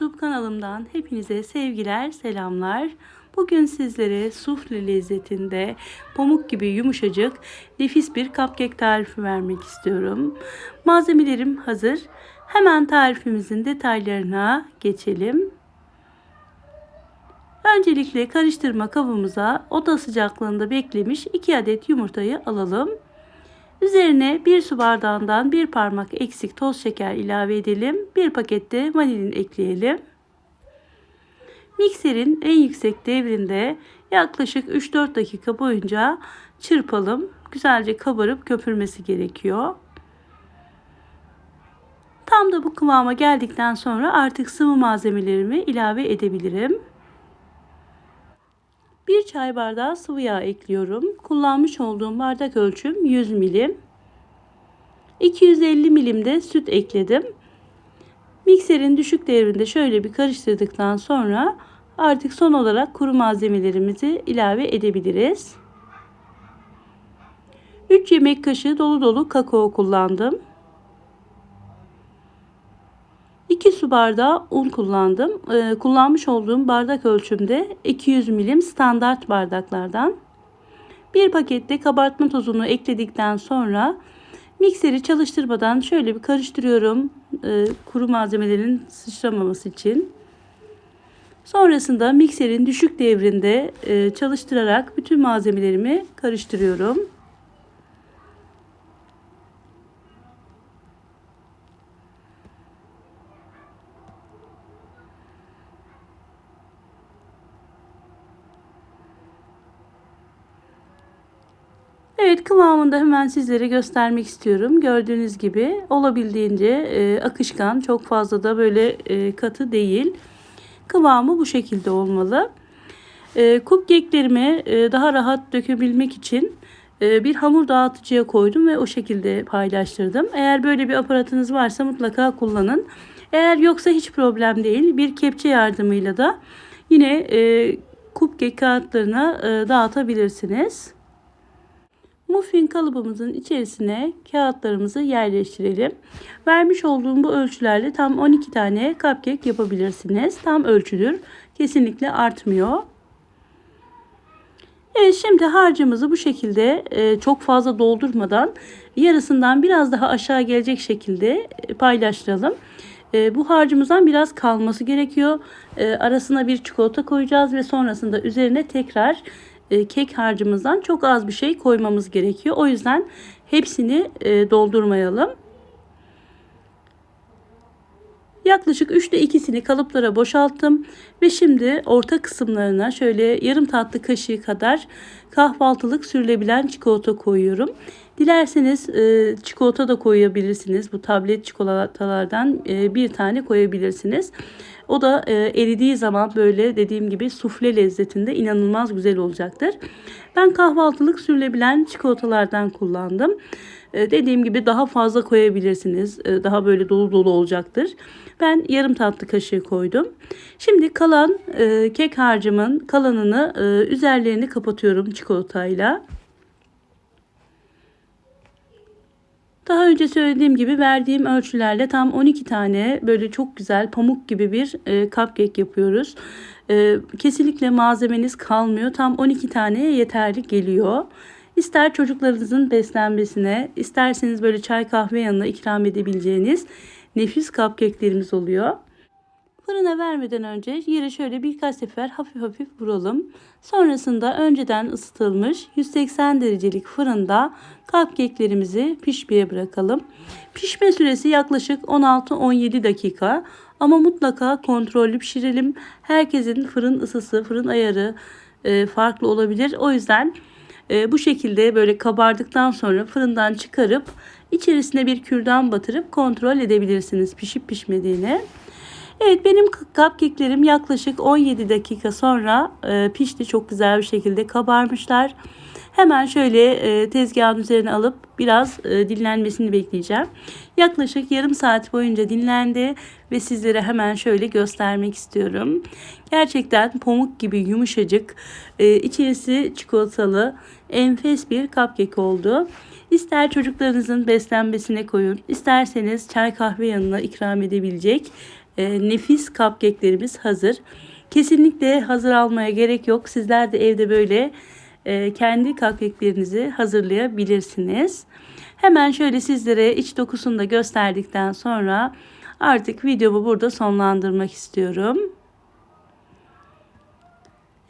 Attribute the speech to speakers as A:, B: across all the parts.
A: YouTube kanalımdan hepinize sevgiler, selamlar. Bugün sizlere sufle lezzetinde pamuk gibi yumuşacık nefis bir cupcake tarifi vermek istiyorum. Malzemelerim hazır. Hemen tarifimizin detaylarına geçelim. Öncelikle karıştırma kabımıza oda sıcaklığında beklemiş 2 adet yumurtayı alalım. Üzerine bir su bardağından bir parmak eksik toz şeker ilave edelim. Bir pakette vanilin ekleyelim. Mikserin en yüksek devrinde yaklaşık 3-4 dakika boyunca çırpalım. Güzelce kabarıp köpürmesi gerekiyor. Tam da bu kıvama geldikten sonra artık sıvı malzemelerimi ilave edebilirim. Bir çay bardağı sıvı yağ ekliyorum. Kullanmış olduğum bardak ölçüm 100 milim. 250 milim de süt ekledim. Mikserin düşük devrinde şöyle bir karıştırdıktan sonra artık son olarak kuru malzemelerimizi ilave edebiliriz. 3 yemek kaşığı dolu dolu kakao kullandım. 2 su bardağı un kullandım. Ee, kullanmış olduğum bardak ölçümde 200 milim standart bardaklardan. Bir pakette kabartma tozunu ekledikten sonra mikseri çalıştırmadan şöyle bir karıştırıyorum. Ee, kuru malzemelerin sıçramaması için. Sonrasında mikserin düşük devrinde e, çalıştırarak bütün malzemelerimi karıştırıyorum. Evet kıvamında hemen sizlere göstermek istiyorum. Gördüğünüz gibi olabildiğince e, akışkan çok fazla da böyle e, katı değil. Kıvamı bu şekilde olmalı. E, cupcake'lerimi e, daha rahat dökebilmek için e, bir hamur dağıtıcıya koydum ve o şekilde paylaştırdım. Eğer böyle bir aparatınız varsa mutlaka kullanın. Eğer yoksa hiç problem değil. Bir kepçe yardımıyla da yine e, cupcake kağıtlarına e, dağıtabilirsiniz. Muffin kalıbımızın içerisine kağıtlarımızı yerleştirelim. Vermiş olduğum bu ölçülerle tam 12 tane cupcake yapabilirsiniz. Tam ölçüdür. Kesinlikle artmıyor. Evet şimdi harcımızı bu şekilde e, çok fazla doldurmadan yarısından biraz daha aşağı gelecek şekilde e, paylaştıralım. E, bu harcımızdan biraz kalması gerekiyor. Arasına bir çikolata koyacağız ve sonrasında üzerine tekrar e, kek harcımızdan çok az bir şey koymamız gerekiyor. O yüzden hepsini e, doldurmayalım. Yaklaşık 3'te 2'sini kalıplara boşalttım ve şimdi orta kısımlarına şöyle yarım tatlı kaşığı kadar kahvaltılık sürülebilen çikolata koyuyorum. Dilerseniz e, çikolata da koyabilirsiniz. Bu tablet çikolatalardan e, bir tane koyabilirsiniz. O da e, eridiği zaman böyle dediğim gibi sufle lezzetinde inanılmaz güzel olacaktır. Ben kahvaltılık sürülebilen çikolatalardan kullandım. E, dediğim gibi daha fazla koyabilirsiniz. E, daha böyle dolu dolu olacaktır. Ben yarım tatlı kaşığı koydum. Şimdi kalan e, kek harcımın kalanını e, üzerlerini kapatıyorum çikolatayla. Daha önce söylediğim gibi verdiğim ölçülerle tam 12 tane böyle çok güzel pamuk gibi bir e, cupcake yapıyoruz. E, kesinlikle malzemeniz kalmıyor. Tam 12 taneye yeterli geliyor. İster çocuklarınızın beslenmesine, isterseniz böyle çay kahve yanına ikram edebileceğiniz nefis cupcake'lerimiz oluyor. Fırına vermeden önce yere şöyle birkaç sefer hafif hafif vuralım. Sonrasında önceden ısıtılmış 180 derecelik fırında cupcake'lerimizi pişmeye bırakalım. Pişme süresi yaklaşık 16-17 dakika ama mutlaka kontrollü pişirelim. Herkesin fırın ısısı, fırın ayarı e, farklı olabilir. O yüzden e, bu şekilde böyle kabardıktan sonra fırından çıkarıp içerisine bir kürdan batırıp kontrol edebilirsiniz pişip pişmediğini. Evet benim cupcake'lerim yaklaşık 17 dakika sonra e, pişti. Çok güzel bir şekilde kabarmışlar. Hemen şöyle e, tezgahın üzerine alıp biraz e, dinlenmesini bekleyeceğim. Yaklaşık yarım saat boyunca dinlendi ve sizlere hemen şöyle göstermek istiyorum. Gerçekten pamuk gibi yumuşacık, e, içerisi çikolatalı, enfes bir cupcake oldu. İster çocuklarınızın beslenmesine koyun, isterseniz çay kahve yanına ikram edebilecek e, nefis cupcake'lerimiz hazır. Kesinlikle hazır almaya gerek yok. Sizler de evde böyle kendi cupcake'lerinizi hazırlayabilirsiniz. Hemen şöyle sizlere iç dokusunu da gösterdikten sonra artık videomu burada sonlandırmak istiyorum.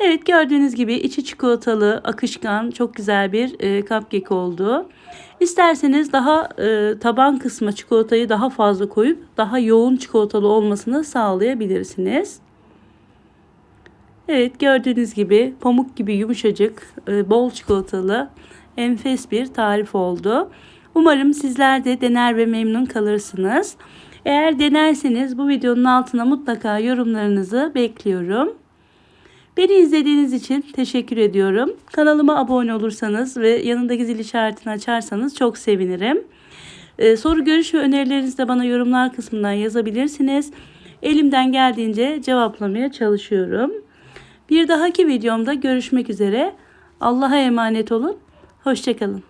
A: Evet gördüğünüz gibi içi çikolatalı, akışkan, çok güzel bir e, cupcake oldu. İsterseniz daha e, taban kısmı çikolatayı daha fazla koyup daha yoğun çikolatalı olmasını sağlayabilirsiniz. Evet gördüğünüz gibi pamuk gibi yumuşacık, e, bol çikolatalı, enfes bir tarif oldu. Umarım sizler de dener ve memnun kalırsınız. Eğer denerseniz bu videonun altına mutlaka yorumlarınızı bekliyorum. Beni izlediğiniz için teşekkür ediyorum. Kanalıma abone olursanız ve yanındaki zil işaretini açarsanız çok sevinirim. Ee, soru, görüş ve önerilerinizi de bana yorumlar kısmından yazabilirsiniz. Elimden geldiğince cevaplamaya çalışıyorum. Bir dahaki videomda görüşmek üzere. Allah'a emanet olun. Hoşçakalın.